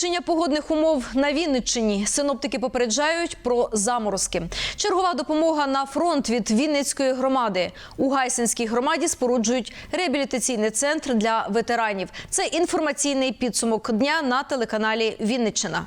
Погіршення погодних умов на Вінниччині. Синоптики попереджають про заморозки. Чергова допомога на фронт від Вінницької громади. У Гайсинській громаді споруджують реабілітаційний центр для ветеранів. Це інформаційний підсумок дня на телеканалі Вінниччина.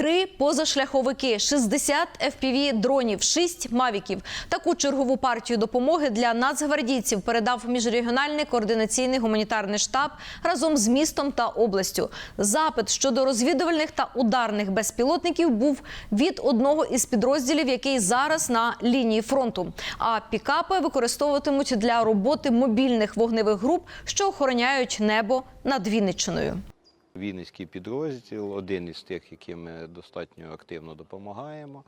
Три позашляховики, 60 FPV дронів, 6 мавіків. Таку чергову партію допомоги для нацгвардійців передав міжрегіональний координаційний гуманітарний штаб разом з містом та областю. Запит щодо розвідувальних та ударних безпілотників був від одного із підрозділів, який зараз на лінії фронту. А пікапи використовуватимуть для роботи мобільних вогневих груп, що охороняють небо над Вінниччиною. Вінницький підрозділ, один із тих, яким ми достатньо активно допомагаємо.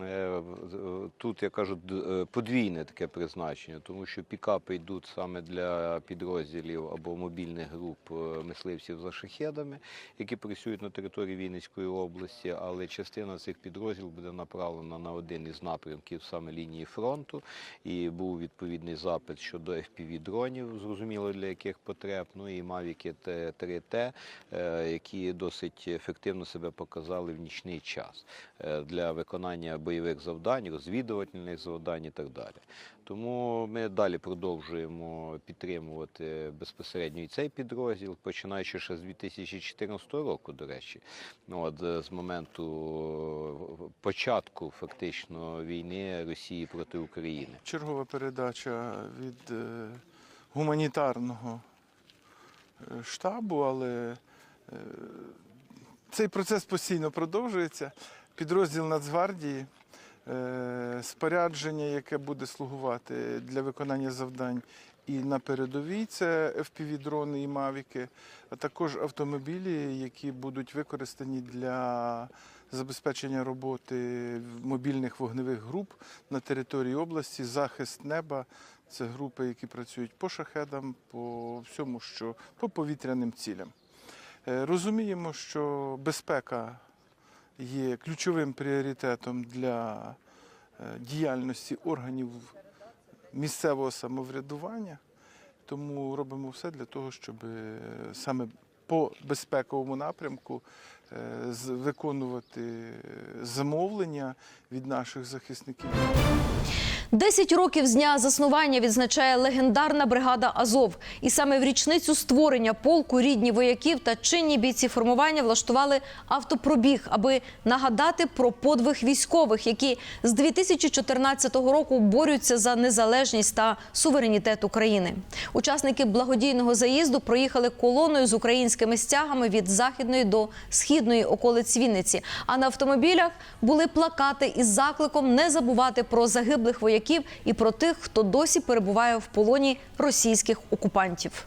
Е, в- Тут я кажу е, подвійне таке призначення, тому що пікапи йдуть саме для підрозділів або мобільних груп е, мисливців за шахедами, які працюють на території Вінницької області, але частина цих підрозділів буде направлена на один із напрямків саме лінії фронту. І був відповідний запит щодо FPV-дронів, зрозуміло для яких потреб. Ну і 3T, е, які досить ефективно себе показали в нічний час е, для виконання бойових завдань, розвідувальних завдань і так далі. Тому ми далі продовжуємо підтримувати безпосередньо і цей підрозділ, починаючи ще з 2014 року, до речі, ну, от, е, з моменту е, початку фактично війни Росії проти України. Чергова передача від е, гуманітарного штабу, але цей процес постійно продовжується. Підрозділ Нацгвардії, е, спорядження, яке буде слугувати для виконання завдань і на передовій, це FPV-дрони і мавіки, а також автомобілі, які будуть використані для забезпечення роботи мобільних вогневих груп на території області, захист неба. Це групи, які працюють по шахедам, по всьому, що по повітряним цілям. Е, Розуміємо, що безпека є ключовим пріоритетом для е, діяльності органів місцевого самоврядування, тому робимо все для того, щоб е, саме по безпековому напрямку е, виконувати замовлення від наших захисників. Десять років з дня заснування відзначає легендарна бригада Азов. І саме в річницю створення полку рідні вояків та чинні бійці формування влаштували автопробіг, аби нагадати про подвиг військових, які з 2014 року борються за незалежність та суверенітет України. Учасники благодійного заїзду проїхали колоною з українськими стягами від західної до східної околиць Вінниці. А на автомобілях були плакати із закликом не забувати про загиблих вояків і про тих, хто досі перебуває в полоні російських окупантів.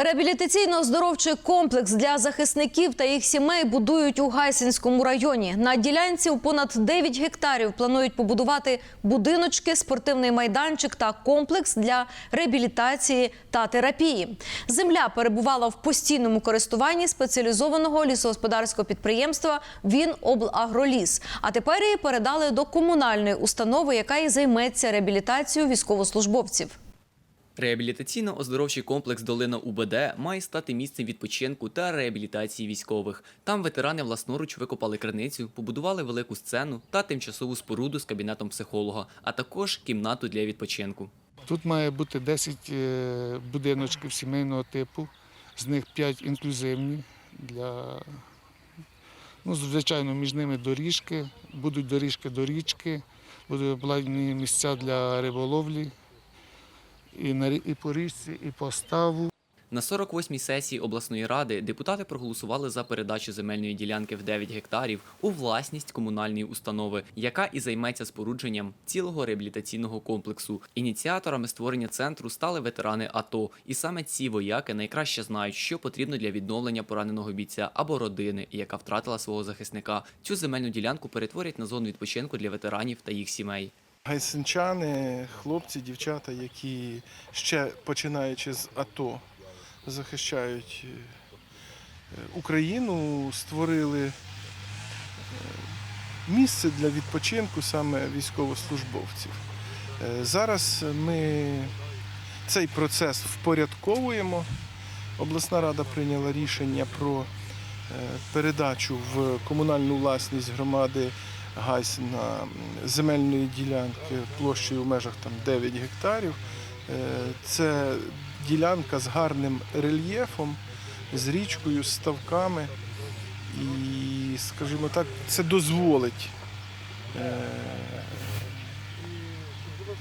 Реабілітаційно-оздоровчий комплекс для захисників та їх сімей будують у Гайсинському районі. На ділянці у понад 9 гектарів планують побудувати будиночки, спортивний майданчик та комплекс для реабілітації та терапії. Земля перебувала в постійному користуванні спеціалізованого лісогосподарського підприємства Віноблагроліс. А тепер її передали до комунальної установи, яка і займеться реабілітацією військовослужбовців. Реабілітаційно-оздоровчий комплекс Долина УБД має стати місцем відпочинку та реабілітації військових. Там ветерани власноруч викопали криницю, побудували велику сцену та тимчасову споруду з кабінетом психолога, а також кімнату для відпочинку. Тут має бути 10 е, будиночків сімейного типу, з них 5 інклюзивні для ну, звичайно, між ними доріжки, будуть доріжки до річки, будуть обладнані місця для риболовлі і, на, і по річці, і по ставу. На 48-й сесії обласної ради депутати проголосували за передачу земельної ділянки в 9 гектарів у власність комунальної установи, яка і займеться спорудженням цілого реабілітаційного комплексу. Ініціаторами створення центру стали ветерани АТО, і саме ці вояки найкраще знають, що потрібно для відновлення пораненого бійця або родини, яка втратила свого захисника. Цю земельну ділянку перетворять на зону відпочинку для ветеранів та їх сімей. Гайсинчани, хлопці, дівчата, які ще починаючи з АТО захищають е, Україну, створили місце для відпочинку саме військовослужбовців. Е, Зараз ми цей процес впорядковуємо. Обласна рада прийняла рішення про е, передачу в комунальну власність громади Гайс на земельної ділянки площею в межах там 9 гектарів. Е, Це ділянка з гарним рельєфом, з річкою, з ставками. І, скажімо так, це дозволить е,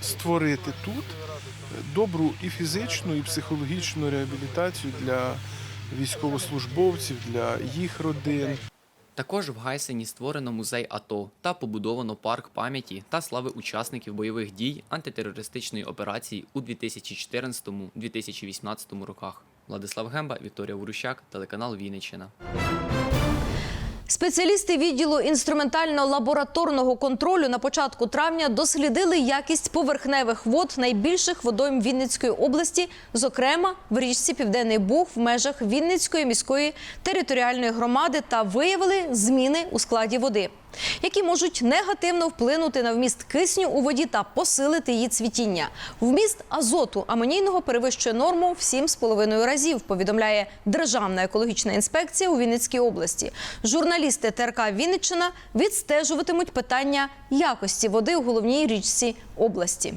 створити тут добру і фізичну, і психологічну реабілітацію для військовослужбовців, для їх родин. Також в Гайсені створено музей АТО та побудовано парк пам'яті та слави учасників бойових дій антитерористичної операції у 2014-2018 роках. Владислав Гемба, Вікторія Урущак, телеканал Вінниччина. Спеціалісти відділу інструментально-лабораторного контролю на початку травня дослідили якість поверхневих вод найбільших водойм Вінницької області, зокрема в річці Південний Буг в межах Вінницької міської територіальної громади та виявили зміни у складі води, які можуть негативно вплинути на вміст кисню у воді та посилити її цвітіння. Вміст азоту амонійного перевищує норму в 7,5 разів, повідомляє Державна екологічна інспекція у Вінницькій області. Журналісти ТРК Вінниччина відстежуватимуть питання якості води у головній річці області.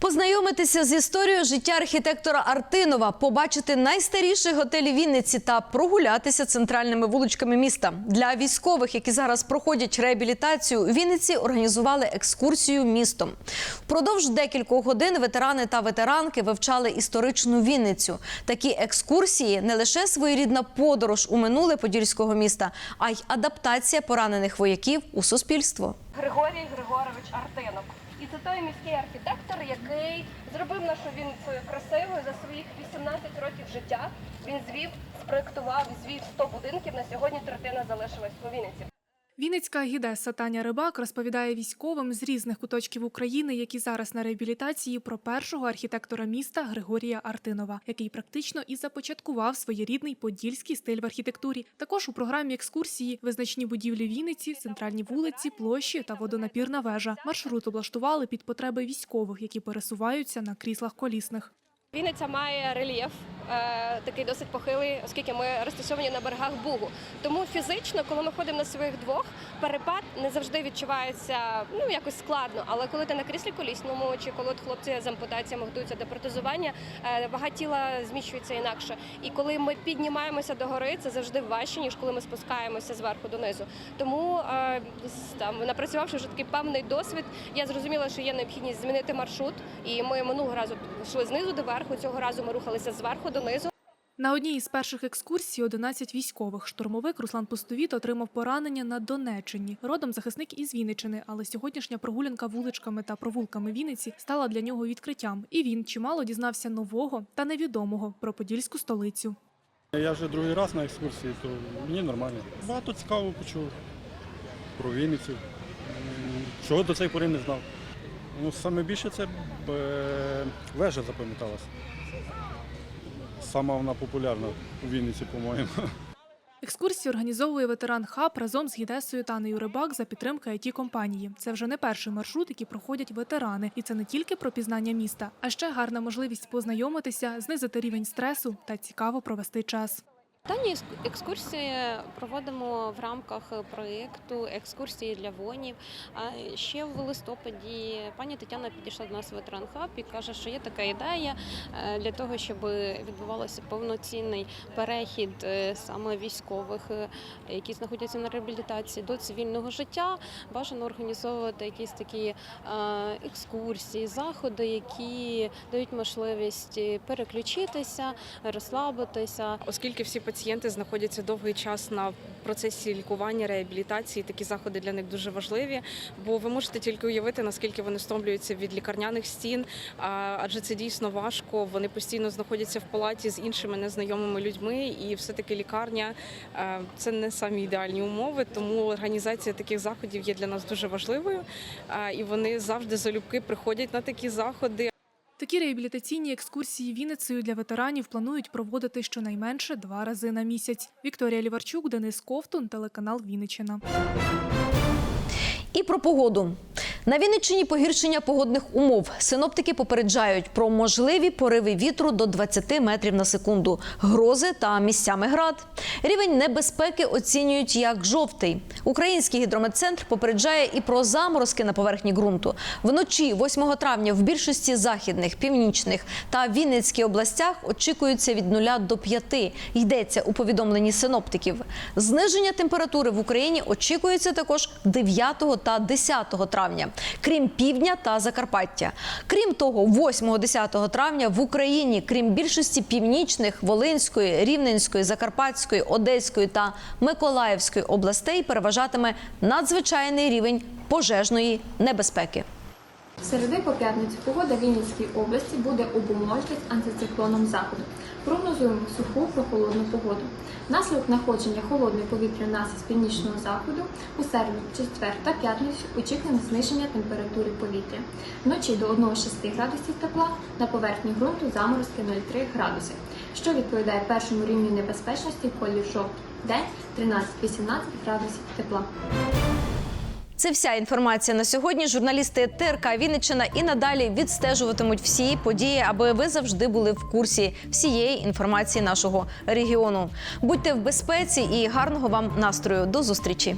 Познайомитися з історією життя архітектора Артинова, побачити найстаріші готелі Вінниці та прогулятися центральними вуличками міста. Для військових, які зараз проходять реабілітацію, Вінниці організували екскурсію містом. Впродовж декількох годин ветерани та ветеранки вивчали історичну Вінницю. Такі екскурсії не лише своєрідна подорож у минуле подільського міста, а й адаптація поранених вояків у суспільство. Григорій Григорович Артинок. Той міський архітектор, який зробив нашу Вінницю красивою за своїх 18 років життя. Він звів, спроектував, звів 100 будинків. На сьогодні третина залишилась по Вінниці. Вінницька гідеса Таня Рибак розповідає військовим з різних куточків України, які зараз на реабілітації, про першого архітектора міста Григорія Артинова, який практично і започаткував своєрідний подільський стиль в архітектурі. Також у програмі екскурсії визначні будівлі Вінниці, центральні вулиці, площі та водонапірна вежа. Маршрут облаштували під потреби військових, які пересуваються на кріслах колісних. Вінниця має рельєф е, такий досить похилий, оскільки ми розташовані на берегах Бугу. Тому фізично, коли ми ходимо на своїх двох, перепад не завжди відчувається ну якось складно. Але коли ти на кріслі колісному, чи коли от хлопці з ампутаціями готуються до протезування, е, вага тіла зміщується інакше. І коли ми піднімаємося до гори, це завжди важче, ніж коли ми спускаємося зверху донизу. Тому е, там напрацювавши вже такий певний досвід, я зрозуміла, що є необхідність змінити маршрут. І ми минулого разу йшли знизу до верху. Цього разу ми рухалися зверху донизу. На одній із перших екскурсій 11 військових. Штурмовик Руслан Пустовіт отримав поранення на Донеччині. Родом захисник із Вінничини, але сьогоднішня прогулянка вуличками та провулками Вінниці стала для нього відкриттям. І він чимало дізнався нового та невідомого про подільську столицю. Я вже другий раз на екскурсії, то мені нормально. Багато цікавого почув про Вінницю. Чого до цієї пори не знав. Ну, саме більше це е, вежа запам'яталася. Сама вона популярна у Вінниці, по-моєму. Екскурсію організовує ветеран хаб разом з гідесою Танею Рибак за підтримки it компанії. Це вже не перший маршрут, який проходять ветерани, і це не тільки про пізнання міста, а ще гарна можливість познайомитися, знизити рівень стресу та цікаво провести час. Дані екскурсії проводимо в рамках проєкту екскурсії для воїнів. А ще в листопаді пані Тетяна підійшла до нас в ветеран хаб і каже, що є така ідея е, для того, щоб відбувався повноцінний перехід е, саме військових, е, які знаходяться на реабілітації до цивільного життя. Бажано організовувати якісь такі екскурсії, заходи, які дають можливість переключитися, розслабитися. Оскільки всі пацієнти знаходяться довгий час на процесі лікування, реабілітації, такі заходи для них дуже важливі, бо ви можете тільки уявити, наскільки вони стомлюються від лікарняних стін, адже це дійсно важко. Вони постійно знаходяться в палаті з іншими незнайомими людьми, і все-таки лікарня це не самі ідеальні умови. Тому організація таких заходів є для нас дуже важливою, і вони завжди залюбки приходять на такі заходи. Такі реабілітаційні екскурсії Вінницею для ветеранів планують проводити щонайменше два рази на місяць. Вікторія Ліварчук, Денис Ковтун, телеканал Вінничина. І про погоду. На Вінниччині погіршення погодних умов. Синоптики попереджають про можливі пориви вітру до 20 метрів на секунду, грози та місцями град. Рівень небезпеки оцінюють як жовтий. Український гідрометцентр попереджає і про заморозки на поверхні ґрунту. Вночі, 8 травня, в більшості західних, північних та Вінницькій областях очікується від 0 до 5. Йдеться у повідомленні синоптиків. Зниження температури в Україні очікується також 9 та 10 травня, крім півдня та Закарпаття. Крім того, 8-10 травня в Україні, крім більшості північних, Волинської, Рівненської, Закарпатської, Одеської та Миколаївської областей переважатиме надзвичайний рівень пожежної небезпеки. Середи по п'ятницю погода в Вінницькій області буде обумовлюватись антициклоном заходу. Прогнозуємо суху прохолодну погоду. Внаслідок находження холодної повітряної маси з північного заходу у середу, четвер та п'ятницю очікуємо зниження температури повітря. Вночі до 1,6 градусів тепла, на поверхні ґрунту заморозки 0,3 градуси, що відповідає першому рівню небезпечності в колі жовтий. День 13-18 градусів тепла. Це вся інформація на сьогодні. Журналісти ТРК Вінниччина і надалі відстежуватимуть всі події, аби ви завжди були в курсі всієї інформації нашого регіону. Будьте в безпеці і гарного вам настрою. До зустрічі.